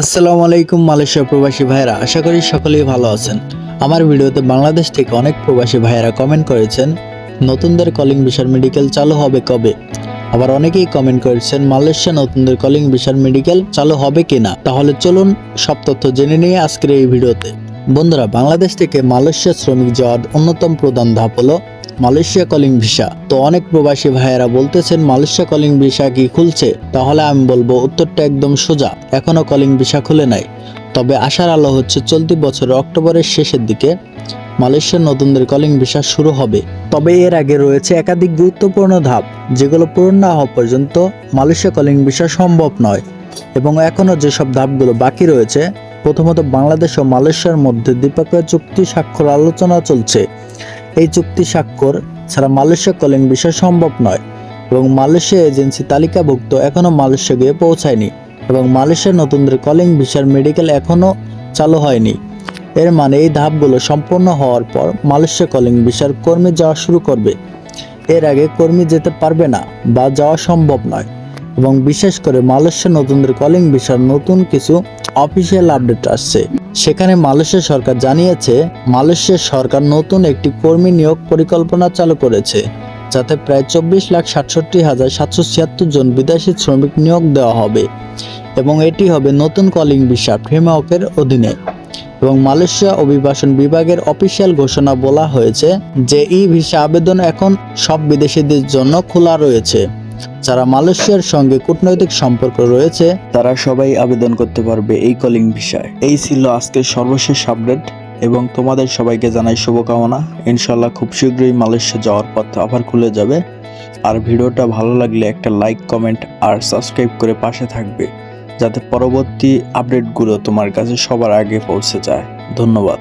আসসালামু আলাইকুম মালয়েশিয়া প্রবাসী ভাইয়েরা, আশা করি সকলেই ভালো আছেন। আমার ভিডিওতে বাংলাদেশ থেকে অনেক প্রবাসী ভাইয়েরা কমেন্ট করেছেন, নতুনদের কলিং ভিসার মেডিকেল চালু হবে কবে? আবার অনেকেই কমেন্ট করেছেন, মালয়েশিয়া নতুনদের কলিং ভিসার মেডিকেল চালু হবে কিনা? তাহলে চলুন সব তথ্য জেনে নিয়ে আজকের এই ভিডিওতে। বন্ধুরা, বাংলাদেশ থেকে মালয়েশিয়া শ্রমিক যাওয়ার অন্যতম প্রধান ধাপ হলো মালয়েশিয়া কলিং ভিসা তো অনেক প্রবাসী ভাইয়েরা বলতেছেন, মালয়েশিয়া কলিং ভিসা কি খুলছে? তাহলে আমি বলব, উত্তরটা একদম সোজা। এখনও কলিং ভিসা খুলে নাই। তবে আশার আলো হচ্ছে চলতি বছরের অক্টোবরের শেষের দিকে মালয়েশিয়ার নতুনদের কলিং ভিসা শুরু হবে। তবে এর আগে রয়েছে একাধিক গুরুত্বপূর্ণ ধাপ, যেগুলো পূরণ না হওয়া পর্যন্ত মালয়েশিয়া কলিং ভিসা সম্ভব নয়। এবং এখনও যেসব ধাপগুলো বাকি রয়েছে, প্রথমত বাংলাদেশ ও মালয়েশিয়ার মধ্যে দ্বিপক্ষীয় চুক্তি স্বাক্ষর আলোচনা চলছে। এই চুক্তি স্বাক্ষর ছাড়া মালয়েশিয়া কলিং বিষয় সম্ভব নয় এবং মালয়েশিয়া এজেন্সি তালিকাভুক্ত এখনও মালয়েশিয়া গিয়ে পৌঁছায়নি এবং মালয়েশিয়ার নতুনদের কলিং ভিসার মেডিকেল এখনও চালু হয়নি। এর মানে এই ধাপগুলো সম্পূর্ণ হওয়ার পর মালয়েশিয়া কলিং ভিসার কর্মী যাওয়া শুরু করবে। এর আগে কর্মী যেতে পারবে না বা যাওয়া সম্ভব নয়। এবং বিশেষ করে মালয়েশিয়া নতুনদের কলিং ভিসার নতুন কিছু অফিসিয়াল আপডেট আসছে। সেখানে মালয়েশিয়া সরকার জানিয়েছে, মালয়েশিয়া সরকার নতুন একটি কর্মী নিয়োগ পরিকল্পনা চালু করেছে, যাতে প্রায় চব্বিশ লাখ সাতষট্টি হাজার সাতশো ছিয়াত্তর জন বিদেশি শ্রমিক নিয়োগ দেওয়া হবে এবং এটি হবে নতুন কলিং ভিসা ফ্রেমওয়ার্কের অধীনে। এবং মালয়েশিয়া অভিবাসন বিভাগের অফিসিয়াল ঘোষণা বলা হয়েছে যে ই ভিসা আবেদন এখন সব বিদেশিদের জন্য খোলা রয়েছে। যারা মালয়েশিয়ার সঙ্গে কূটনৈতিক সম্পর্ক রয়েছে, তারা সবাই আবেদন করতে পারবে এই কলিং ভিসায় এই ছিল আজকের সর্বশেষ আপডেট, এবং তোমাদের সবাইকে জানাই শুভকামনা। ইনশাল্লাহ খুব শীঘ্রই মালয়েশিয়া যাওয়ার পথ আবার খুলে যাবে। আর ভিডিওটা ভালো লাগলে একটা লাইক, কমেন্ট আর সাবস্ক্রাইব করে পাশে থাকবে, যাতে পরবর্তী আপডেটগুলো তোমার কাছে সবার আগে পৌঁছে যায়। ধন্যবাদ।